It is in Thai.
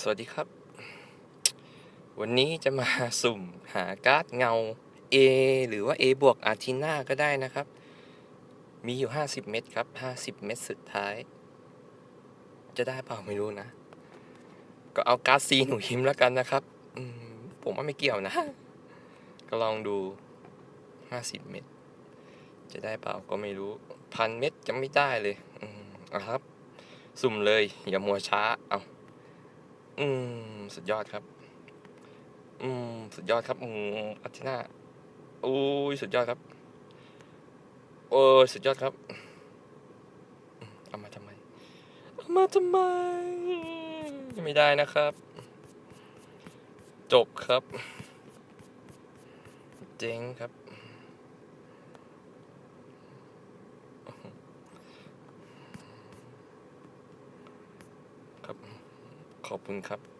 สวัสดีครับ วันนี้จะมาสุ่มหาการ์ดเงา A หรือว่า A บวกอาร์ทิน่าก็ได้นะครับ มีอยู่ 50 เม็ดครับ 50 เม็ดสุดท้าย จะได้เปล่าไม่รู้นะ ก็เอาการ์ดซีหนูหิมแล้วกันนะครับ ผมว่าไม่เกี่ยวนะ ก็ลองดู 50 เม็ดจะได้เปล่าก็ไม่รู้ พันเม็ดจะไม่ได้เลย อืมครับ สุ่มเลย อย่ามัวช้า เอา อืม สุดยอดครับ อืม สุดยอดครับ อืมอาทิน่าโอ้ยสุดยอดครับ โอ้ยสุดยอดครับอืมเอามาทำไม เอามาทำไม ไม่ได้นะครับ จบครับ เจ๊งครับ ครับ ขอบคุณครับ